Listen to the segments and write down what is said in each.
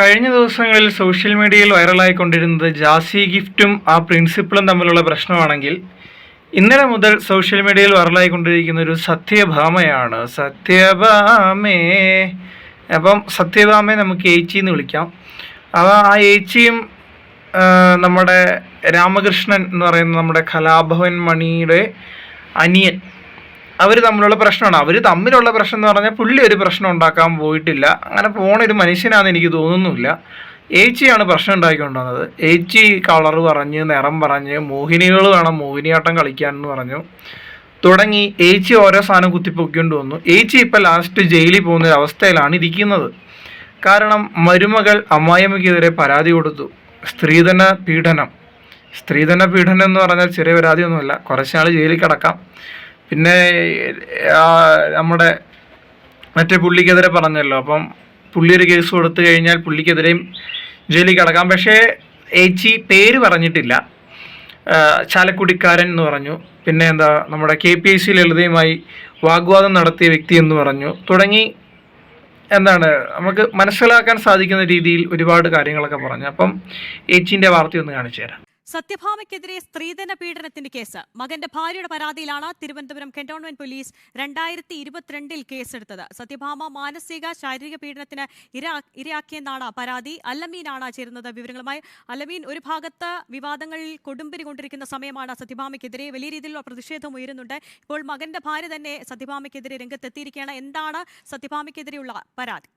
കഴിഞ്ഞ ദിവസങ്ങളിൽ സോഷ്യൽ മീഡിയയിൽ വൈറലായിക്കൊണ്ടിരുന്നത് ജാസി ഗിഫ്റ്റും ആ പ്രിൻസിപ്പിളും തമ്മിലുള്ള പ്രശ്നമാണെങ്കിൽ ഇന്നലെ മുതൽ സോഷ്യൽ മീഡിയയിൽ വൈറലായിക്കൊണ്ടിരിക്കുന്ന ഒരു സത്യഭാമയാണ്. സത്യഭാമേ. അപ്പം സത്യഭാമയെ നമുക്ക് ഏച്ചി എന്ന് വിളിക്കാം. അപ്പോൾ ആ ഏച്ചിയും നമ്മുടെ രാമകൃഷ്ണൻ എന്ന് പറയുന്ന നമ്മുടെ കലാഭവൻ മണിയുടെ അനിയൻ അവർ തമ്മിലുള്ള പ്രശ്നമാണ്. അവർ തമ്മിലുള്ള പ്രശ്നം എന്ന് പറഞ്ഞാൽ പുള്ളി ഒരു പ്രശ്നം ഉണ്ടാക്കാൻ പോയിട്ടില്ല. അങ്ങനെ പോണ ഒരു മനുഷ്യനാണെന്ന് എനിക്ക് തോന്നുന്നില്ല. ഏച്ചിയാണ് പ്രശ്നം ഉണ്ടാക്കിക്കൊണ്ടുവന്നത്. ഏച്ചി കളർ പറഞ്ഞ് നിറം പറഞ്ഞ് മോഹിനികൾ വേണം മോഹിനിയാട്ടം കളിക്കാൻ എന്ന് പറഞ്ഞു. തുടങ്ങി ഏച്ചി ഓരോ സാധനം കുത്തിപ്പൊക്കിക്കൊണ്ട് വന്നു. ഏച്ചി ഇപ്പം ലാസ്റ്റ് ജയിലിൽ പോകുന്ന ഒരു അവസ്ഥയിലാണ് ഇരിക്കുന്നത്. കാരണം മരുമകൾ അമ്മായിയമ്മയ്ക്കെതിരെ പരാതി കൊടുത്തു. സ്ത്രീധന പീഡനം. സ്ത്രീധന പീഡനം എന്ന് പറഞ്ഞാൽ ചെറിയ പരാതിയൊന്നുമല്ല. കുറച്ച് നാൾ ജയിലിൽ കിടക്കാം. പിന്നെ നമ്മുടെ മറ്റേ പുള്ളിക്കെതിരെ പറഞ്ഞല്ലോ അപ്പം പുള്ളി ഒരു കേസ് കൊടുത്തു കഴിഞ്ഞാൽ പുള്ളിക്കെതിരെയും ജയിലിൽ കിടക്കാം. പക്ഷേ ഏച്ചി പേര് പറഞ്ഞിട്ടില്ല. ചാലക്കുടിക്കാരൻ എന്ന് പറഞ്ഞു. പിന്നെ എന്താ നമ്മുടെ കെ പി ഐ സി ലളിതയുമായി വാഗ്വാദം നടത്തിയ വ്യക്തി എന്ന് പറഞ്ഞു. തുടങ്ങി എന്താണ് നമുക്ക് മനസ്സിലാക്കാൻ സാധിക്കുന്ന രീതിയിൽ ഒരുപാട് കാര്യങ്ങളൊക്കെ പറഞ്ഞു. അപ്പം ഏച്ചിന്റെ വാർത്തയൊന്ന് കാണിച്ചു തരാം. സത്യഭാമയ്ക്കെതിരെ സ്ത്രീധന പീഡനത്തിന്റെ കേസ്. മകന്റെ ഭാര്യയുടെ പരാതിയിലാണ് തിരുവനന്തപുരം കന്റോൺമെന്റ് പോലീസ് രണ്ടായിരത്തി ഇരുപത്തിരണ്ടിൽ കേസെടുത്തത്. സത്യഭാമ മാനസിക ശാരീരിക പീഡനത്തിന് ഇര ഇരയാക്കിയെന്നാണ് പരാതി. അല്ലമീനാണ് ചേരുന്നത് വിവരങ്ങളുമായി. അല്ലമീൻ ഒരു ഭാഗത്ത് വിവാദങ്ങളിൽ കൊടുമ്പിരി കൊണ്ടിരിക്കുന്ന സമയമാണ് സത്യഭാമയ്ക്കെതിരെ വലിയ രീതിയിലുള്ള പ്രതിഷേധം ഉയരുന്നുണ്ട്. ഇപ്പോൾ മകന്റെ ഭാര്യ തന്നെ സത്യഭാമയ്ക്കെതിരെ രംഗത്തെത്തിയിരിക്കുകയാണ്. എന്താണ് സത്യഭാമയ്ക്കെതിരെയുള്ള പരാതി?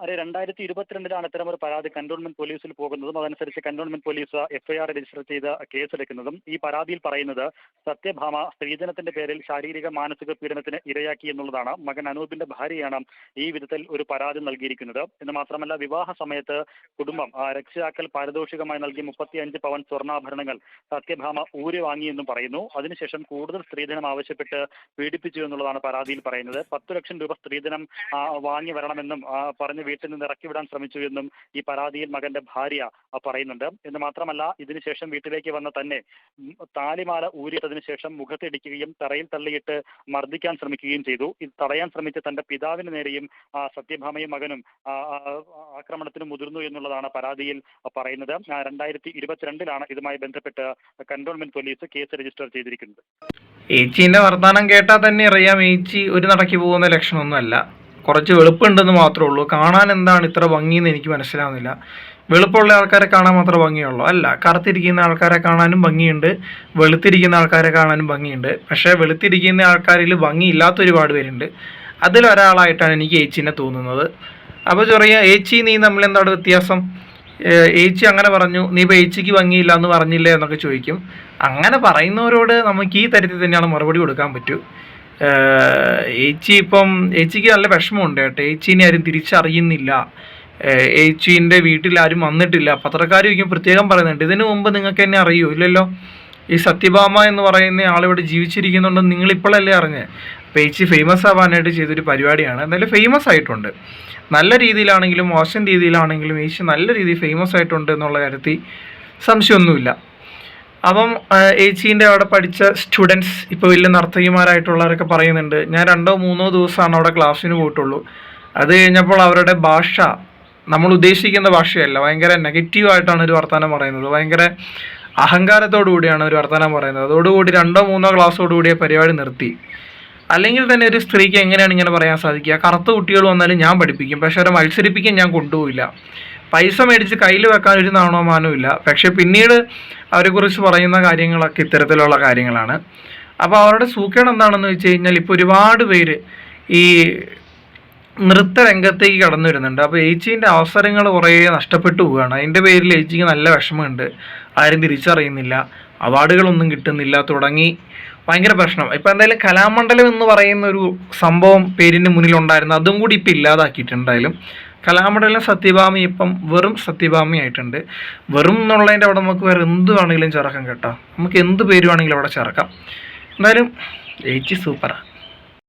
അതെ രണ്ടായിരത്തി ഇരുപത്തിരണ്ടിലാണ് ഇത്തരം ഒരു പരാതി കന്റോൺമെന്റ് പോലീസിൽ പോകുന്നതും അതനുസരിച്ച് കന്റോൺമെന്റ് പോലീസ് എഫ്ഐആർ രജിസ്റ്റർ ചെയ്ത് കേസെടുക്കുന്നതും ഈ പരാതിയിൽ പറയുന്നത് സത്യഭാമ സ്ത്രീധനത്തിന്റെ പേരിൽ ശാരീരിക മാനസിക പീഡനത്തിന് ഇരയാക്കി എന്നുള്ളതാണ്. മകൻ അനൂപിന്റെ ഭാര്യയാണ് ഈ വിധത്തിൽ ഒരു പരാതി നൽകിയിരിക്കുന്നത്. എന്ന് മാത്രമല്ല വിവാഹ സമയത്ത് കുടുംബം രക്ഷിതാക്കൾ പാരിതോഷികമായി നൽകി മുപ്പത്തി അഞ്ച് പവൻ സ്വർണാഭരണങ്ങൾ സത്യഭാമ ഊരി വാങ്ങിയെന്നും പറയുന്നു. അതിനുശേഷം കൂടുതൽ സ്ത്രീധനം ആവശ്യപ്പെട്ട് പീഡിപ്പിച്ചു എന്നുള്ളതാണ് പരാതിയിൽ പറയുന്നത്. പത്തു ലക്ഷം രൂപ സ്ത്രീധനം വാങ്ങി വരണമെന്നും ആ, വീട്ടിൽ നിന്ന് ഇറക്കി വിടാൻ ശ്രമിച്ചു എന്നും ഈ പരാതിയിൽ മകന്റെ ഭാര്യ പറയുന്നുണ്ട്. എന്ന് മാത്രമല്ല ഇതിനുശേഷം വീട്ടിലേക്ക് വന്ന തന്നെ താലിമാല ഊരിയിട്ടതിനു ശേഷം മുഖത്തിടിക്കുകയും തറയിൽ തള്ളിയിട്ട് മർദ്ദിക്കാൻ ശ്രമിക്കുകയും ചെയ്തു. ഇത് തടയാൻ ശ്രമിച്ച തന്റെ പിതാവിന് നേരെയും ആ, സത്യഭാമയും മകനും ആക്രമണത്തിന് മുതിർന്നു എന്നുള്ളതാണ് പരാതിയിൽ പറയുന്നത്. രണ്ടായിരത്തി ഇരുപത്തിരണ്ടിലാണ് ഇതുമായി ബന്ധപ്പെട്ട് കന്റോൺമെന്റ് പോലീസ് കേസ് രജിസ്റ്റർ ചെയ്തിരിക്കുന്നത്. ഏച്ചിന്റെ വർത്തമാനം കേട്ടാൽ തന്നെ അറിയാം ഏച്ചി ഒരു നടക്കി പോകുന്ന ലക്ഷണമൊന്നുമല്ല. കുറച്ച് വെളുപ്പുണ്ടെന്ന് മാത്രമേ ഉള്ളൂ. കാണാൻ എന്താണ് ഇത്ര ഭംഗിയെന്ന് എനിക്ക് മനസ്സിലാവുന്നില്ല. വെളുപ്പുള്ള ആൾക്കാരെ കാണാൻ മാത്രമേ ഭംഗിയുള്ളൂ. അല്ല കറുത്തിരിക്കുന്ന ആൾക്കാരെ കാണാനും ഭംഗിയുണ്ട്. വെളുത്തിരിക്കുന്ന ആൾക്കാരെ കാണാനും ഭംഗിയുണ്ട്. പക്ഷേ വെളുത്തിരിക്കുന്ന ആൾക്കാരിൽ ഭംഗിയില്ലാത്ത ഒരുപാട് പേരുണ്ട്. അതിലൊരാളായിട്ടാണ് എനിക്ക് ഏച്ചിനെ തോന്നുന്നത്. അപ്പോൾ ചെറിയ ഏച്ചി നീ തമ്മിൽ എന്താണ് വ്യത്യാസം? ഏച്ചി അങ്ങനെ പറഞ്ഞു. നീ ഇപ്പോൾ ഏച്ചിക്ക് ഭംഗിയില്ല എന്ന് പറഞ്ഞില്ലേ? എന്നൊക്കെ ചോദിക്കും. അങ്ങനെ പറയുന്നവരോട് നമുക്ക് ഈ തരത്തിൽ തന്നെയാണ് മറുപടി കൊടുക്കാൻ പറ്റൂ. ഏച്ചി ഇപ്പം ഏച്ചിക്ക് നല്ല വിഷമമുണ്ട് കേട്ടോ. ഏച്ചീനെ ആരും തിരിച്ചറിയുന്നില്ല. ഏച്ചീന്റെ വീട്ടിൽ ആരും വന്നിട്ടില്ല. പത്രക്കാർ ചോദിക്കും പ്രത്യേകം പറയുന്നുണ്ട്. ഇതിനു മുമ്പ് നിങ്ങൾക്ക് എന്നെ അറിയൂ? ഇല്ലല്ലോ. ഈ സത്യഭാമ എന്ന് പറയുന്ന ആളിവിടെ ജീവിച്ചിരിക്കുന്നുണ്ടെന്ന് നിങ്ങൾ ഇപ്പോഴല്ലേ അറിഞ്ഞേ? അപ്പോൾ ഏച്ചി ഫേമസ് ആവാനായിട്ട് ചെയ്തൊരു പരിപാടിയാണ്. എന്തായാലും ഫേമസ് ആയിട്ടുണ്ട്. നല്ല രീതിയിലാണെങ്കിലും മോശം രീതിയിലാണെങ്കിലും ഏച്ചി നല്ല രീതിയിൽ ഫേമസ് ആയിട്ടുണ്ട് എന്നുള്ള കാര്യത്തിൽ സംശയമൊന്നുമില്ല. അപ്പം ഏച്ചീന്റെ അവിടെ പഠിച്ച സ്റ്റുഡൻസ് ഇപ്പോൾ വലിയ നർത്തകിമാരായിട്ടുള്ളവരൊക്കെ പറയുന്നുണ്ട് ഞാൻ രണ്ടോ മൂന്നോ ദിവസമാണ് അവിടെ ക്ലാസ്സിന് പോയിട്ടുള്ളൂ. അത് കഴിഞ്ഞപ്പോൾ അവരുടെ ഭാഷ നമ്മൾ ഉദ്ദേശിക്കുന്ന ഭാഷയല്ല ഭയങ്കര നെഗറ്റീവായിട്ടാണ് ഒരു വർത്തമാനം പറയുന്നത്. ഭയങ്കര അഹങ്കാരത്തോടു കൂടിയാണ് ഒരു വർത്തമാനം പറയുന്നത്. അതോടുകൂടി രണ്ടോ മൂന്നോ ക്ലാസ്സോടുകൂടി ആ പരിപാടി നിർത്തി. അല്ലെങ്കിൽ തന്നെ ഒരു സ്ത്രീക്ക് എങ്ങനെയാണ് ഇങ്ങനെ പറയാൻ സാധിക്കുക? കറുത്ത കുട്ടികൾ വന്നാലും ഞാൻ പഠിപ്പിക്കും പക്ഷെ അവരെ മത്സരിപ്പിക്കാൻ ഞാൻ കൊണ്ടുപോയില്ല പൈസ മേടിച്ച് കയ്യിൽ വെക്കാൻ ഒരു നാണോമാനവും ഇല്ല. പക്ഷെ പിന്നീട് അവരെക്കുറിച്ച് പറയുന്ന കാര്യങ്ങളൊക്കെ ഇത്തരത്തിലുള്ള കാര്യങ്ങളാണ്. അപ്പോൾ അവരുടെ സൂക്കേട് എന്താണെന്ന് വെച്ച് കഴിഞ്ഞാൽ ഇപ്പോൾ ഒരുപാട് പേര് ഈ നൃത്ത രംഗത്തേക്ക് കടന്നു വരുന്നുണ്ട്. അപ്പോൾ ഏച്ചീന്റെ അവസരങ്ങൾ കുറേ നഷ്ടപ്പെട്ടു പോവുകയാണ്. അതിന്റെ പേരിൽ ഏച്ചിക്ക് നല്ല വിഷമമുണ്ട്. ആരും തിരിച്ചറിയുന്നില്ല. അവാർഡുകളൊന്നും കിട്ടുന്നില്ല. തുടങ്ങി ഭയങ്കര പ്രശ്നം. ഇപ്പം എന്തായാലും കലാമണ്ഡലം എന്ന് പറയുന്ന ഒരു സംഭവം പേരിന്റെ മുന്നിലുണ്ടായിരുന്നു. അതും കൂടി ഇപ്പം ഇല്ലാതാക്കിയിട്ടുണ്ടായാലും കലാമണ്ഡലം സത്യഭാമി ഇപ്പം വെറും സത്യഭാമി ആയിട്ടുണ്ട്. വെറും എന്നുള്ളതിന്റെ അവിടെ നമുക്ക് വേറെ എന്ത് വേണമെങ്കിലും ചേർക്കാം കേട്ടോ. നമുക്ക് എന്ത് പേര് വേണമെങ്കിലും അവിടെ ചേർക്കാം. എന്തായാലും ഏച്ചി സൂപ്പറാണ്